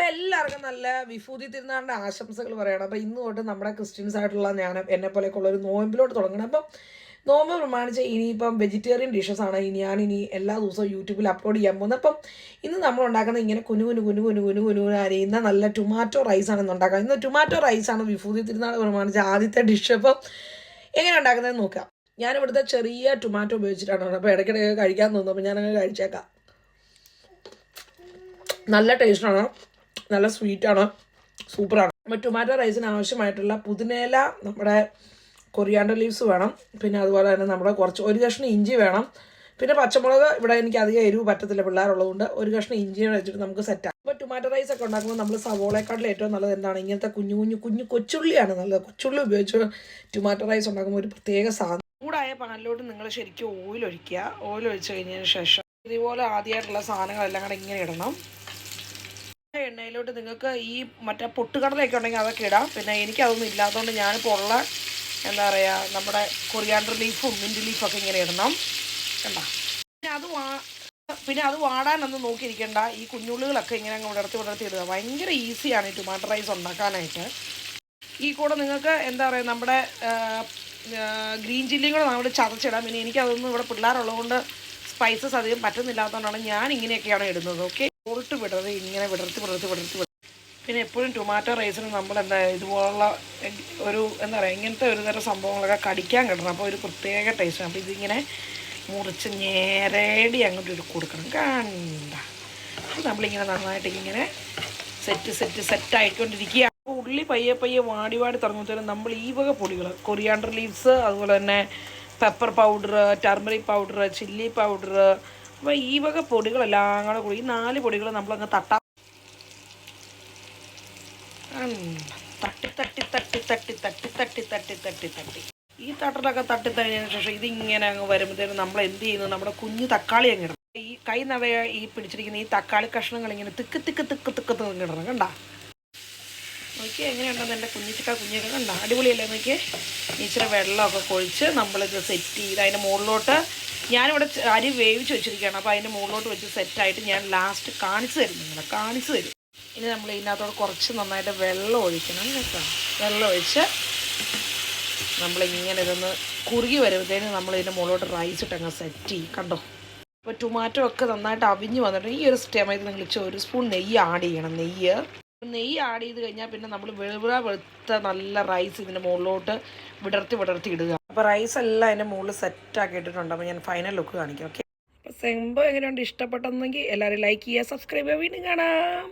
അപ്പോൾ എല്ലാവർക്കും നല്ല വിഭൂതി തിരുനാളിന്റെ ആശംസകൾ പറയണം. അപ്പോൾ ഇന്ന് തൊട്ട് നമ്മുടെ ക്രിസ്ത്യൻസ് ആയിട്ടുള്ള ഞാൻ എന്നെ പോലെയൊക്കെ ഉള്ള ഒരു നോയമ്പിലോട്ട് തുടങ്ങണം. അപ്പം നോമ്പ് പ്രമാണിച്ച് ഇനിയിപ്പം വെജിറ്റേറിയൻ ഡിഷസ് ആണ്. ഇനി ഞാൻ ഇനി എല്ലാ ദിവസവും യൂട്യൂബിൽ അപ്ലോഡ് ചെയ്യാൻ പോകുന്നത്. അപ്പം ഇന്ന് നമ്മൾ ഉണ്ടാക്കുന്ന ഇങ്ങനെ കുനു കുനു കുനു കുനു കുനു കുനു അരിയുന്ന നല്ല ടൊമാറ്റോ റൈസ് ഇന്ന് ഉണ്ടാക്കുക ഇന്ന് ടൊമാറ്റോ റൈസ് ആണ് വിഭൂതി തിരുനാൾ പ്രമാണിച്ച് ആദ്യത്തെ ഡിഷ് അപ്പം എങ്ങനെ ഉണ്ടാക്കുന്നതെന്ന് നോക്കാം. ഞാൻ ഇവിടുത്തെ ചെറിയ ടൊമാറ്റോ ഉപയോഗിച്ചിട്ടാണ്. അപ്പോൾ ഇടയ്ക്കിടയ്ക്ക് കഴിക്കാൻ തോന്നുന്നു അപ്പോൾ ഞാനങ്ങനെ കഴിച്ചേക്കാം. നല്ല ടേസ്റ്റാണ് നല്ല സ്വീറ്റാണ് സൂപ്പറാണ് നമ്മൾ ടൊമാറ്റോ റൈസിന് ആവശ്യമായിട്ടുള്ള പുതിനേല നമ്മുടെ കൊറിയാണ്ടർ ലീവ്സ് വേണം. പിന്നെ അതുപോലെ തന്നെ നമ്മുടെ കുറച്ച് ഒരു കഷ്ണം ഇഞ്ചി വേണം. പിന്നെ പച്ചമുളക് ഇവിടെ എനിക്ക് അധികം എരിവ് പറ്റത്തില്ല പിള്ളേരുള്ളതുകൊണ്ട് ഒരു കഷ്ണം ഇഞ്ചി വെച്ചിട്ട് നമുക്ക് സെറ്റാണ് അപ്പോൾ ടൊമാറ്റോ റൈസ് ഒക്കെ ഉണ്ടാക്കുമ്പോൾ നമ്മൾ സവോളേക്കാട്ടിൽ ഏറ്റവും നല്ലത് എന്താണ്? ഇങ്ങനത്തെ കുഞ്ഞു കുഞ്ഞു കുഞ്ഞു കൊച്ചുള്ളിയാണ് നല്ലത്. കൊച്ചുള്ളി ഉപയോഗിച്ച് ടൊമാറ്റോ റൈസ് ഉണ്ടാക്കുമ്പോൾ ഒരു പ്രത്യേക സാധനം. കൂടായ പാനിലോട്ട് നിങ്ങൾ ശരിക്കും ഓയിൽ ഒഴിക്കുക. ഓയിൽ ഒഴിച്ച് കഴിഞ്ഞതിന് ശേഷം ഇതുപോലെ ആദ്യമായിട്ടുള്ള സാധനങ്ങളെല്ലാം കൂടെ ഇങ്ങനെ ഇടണം. എണ്ണയിലോട്ട് നിങ്ങൾക്ക് ഈ മറ്റേ പൊട്ടുകടലൊക്കെ ഉണ്ടെങ്കിൽ അതൊക്കെ ഇടാം. പിന്നെ എനിക്കതൊന്നും ഇല്ലാത്തതുകൊണ്ട് ഞാനിപ്പോൾ ഉള്ള എന്താ പറയുക നമ്മുടെ കൊറിയാണ്ടർ ലീഫും മിന്റ് ലീഫൊക്കെ ഇങ്ങനെ ഇടണം. കണ്ട? പിന്നെ അത് വാ പിന്നെ അത് വാടാനൊന്നും നോക്കിയിരിക്കേണ്ട. ഈ കുഞ്ഞുള്ളികളൊക്കെ ഇങ്ങനെ അങ്ങ് വിടർത്തി വിടർത്തി ഇടുക. ഭയങ്കര ഈസിയാണ് ഈ ടൊമാറ്റോ റൈസ് ഉണ്ടാക്കാനായിട്ട്. ഈ കൂടെ നിങ്ങൾക്ക് എന്താ പറയുക നമ്മുടെ ഗ്രീൻ ചില്ലിയും കൂടെ നമ്മൾ ചതച്ചിടാം. പിന്നെ എനിക്കതൊന്നും ഇവിടെ പിള്ളേരുള്ളതുകൊണ്ട് സ്പൈസസ് അധികം പറ്റുന്നില്ലാത്തതുകൊണ്ടാണ് ഞാൻ ഇങ്ങനെയൊക്കെയാണ് ഇടുന്നത്. ഓക്കെ ഉരുട്ട് വിടരുത് ഇങ്ങനെ വിടർത്തി വിടർത്തി വിടർത്തി വിടർത്തി. പിന്നെ എപ്പോഴും ടൊമാറ്റോ റൈസിന് നമ്മൾ എന്താ ഇതുപോലുള്ള ഒരു എന്താ പറയുക ഇങ്ങനത്തെ ഒരു തരം സംഭവങ്ങളൊക്കെ കടിക്കാൻ കിട്ടണം. അപ്പോൾ ഒരു പ്രത്യേക ടേസ്റ്റ് അപ്പോൾ ഇതിങ്ങനെ മുറിച്ച് നേരേടി അങ്ങോട്ട് ഒരു കൊടുക്കണം. കണ്ട. നമ്മളിങ്ങനെ നന്നായിട്ട് ഇങ്ങനെ സെറ്റ് സെറ്റ് സെറ്റ് ആയിക്കൊണ്ടിരിക്കുക അപ്പോൾ ഉള്ളി പയ്യെ പയ്യെ വാടി വാടി തുടങ്ങുമ്പോഴത്തേനും നമ്മൾ ഈ വക പൊടികൾ കൊറിയാണ്ടർ ലീവ്സ് അതുപോലെ തന്നെ pepper powder turmeric powder chilli powder അപ്പോൾ ഈ വക പൊടികളെല്ലാം കൂടെ കൂടി ഈ നാല് പൊടികൾ നമ്മളങ്ങ് തട്ടാം. തട്ടി തട്ടി തട്ടി തട്ടി തട്ടി തട്ടി തട്ടി തട്ടി തട്ടി. ഈ തട്ടലൊക്കെ തട്ടി തഴിഞ്ഞതിന് ശേഷം ഇതിങ്ങനെ അങ്ങ് വരുമ്പോഴത്തേനും നമ്മൾ എന്ത് ചെയ്യുന്നു? നമ്മുടെ കുഞ്ഞു തക്കാളി അങ്ങ് ഇടണം. ഈ കൈ നിറയെ ഈ പിടിച്ചിരിക്കുന്ന ഈ തക്കാളി കഷ്ണങ്ങൾ ഇങ്ങനെ തിക്ക് തിക്ക് തിക്ക് തിക്ക് തിക്ക് ഇടണം കണ്ട? നോക്കി എങ്ങനെയുണ്ടെന്ന് എന്റെ കുഞ്ഞിച്ചക്ക കുഞ്ഞൊക്കെ കണ്ട? അടിപൊളിയല്ലേ നോക്കി ഇച്ചിരി വെള്ളമൊക്കെ കൊഴിച്ച് നമ്മളിത് സെറ്റ് ചെയ്ത് അതിന്റെ മുകളിലോട്ട് ഞാനിവിടെ അരി വേവിച്ച് വെച്ചിരിക്കുകയാണ്. അപ്പോൾ അതിന്റെ മുകളിലോട്ട് വെച്ച് സെറ്റായിട്ട് ഞാൻ ലാസ്റ്റ് കാണിച്ചു തരും നിങ്ങളെ കാണിച്ചു തരും. ഇനി നമ്മൾ ഇതിനകത്തോട് കുറച്ച് നന്നായിട്ട് വെള്ളം ഒഴിക്കണം കേട്ടോ. വെള്ളം ഒഴിച്ച് നമ്മളിങ്ങനെ ഇതൊന്ന് കുറുകി വരുമ്പോഴത്തേന് നമ്മൾ ഇതിന്റെ മുകളിലോട്ട് റൈസ് ഇട്ടങ്ങ് സെറ്റ് ചെയ്യും. കണ്ടോ? അപ്പോൾ ടൊമാറ്റോ ഒക്കെ നന്നായിട്ട് അവിഞ്ഞ് വന്നിട്ട് ഈ ഒരു സമയത്ത് നിങ്ങൾ ഒരു സ്പൂൺ നെയ്യ് ആഡ് ചെയ്യണം. നെയ്യ് നെയ്യ് ആഡ് ചെയ്ത് കഴിഞ്ഞാൽ പിന്നെ നമ്മൾ വെളുവിള വെളുത്ത നല്ല റൈസ് ഇതിന്റെ മുകളിലോട്ട് വിടർത്തി വിടർത്തി ഇടുക. അപ്പോൾ റൈസ് എല്ലാം അതിന്റെ മുകളിൽ സെറ്റാക്കി ഇട്ടിട്ടുണ്ട്. അപ്പോൾ ഞാൻ ഫൈനൽ ലുക്ക് കാണിക്കാം. ഓക്കെ അപ്പോൾ സെമ്പ് എങ്ങനെയുണ്ട്? ഇഷ്ടപ്പെട്ടെന്നെങ്കിൽ എല്ലാവരും ലൈക്ക് ചെയ്യുക സബ്സ്ക്രൈബ് ചെയ്യുക. വീണ്ടും കാണാം.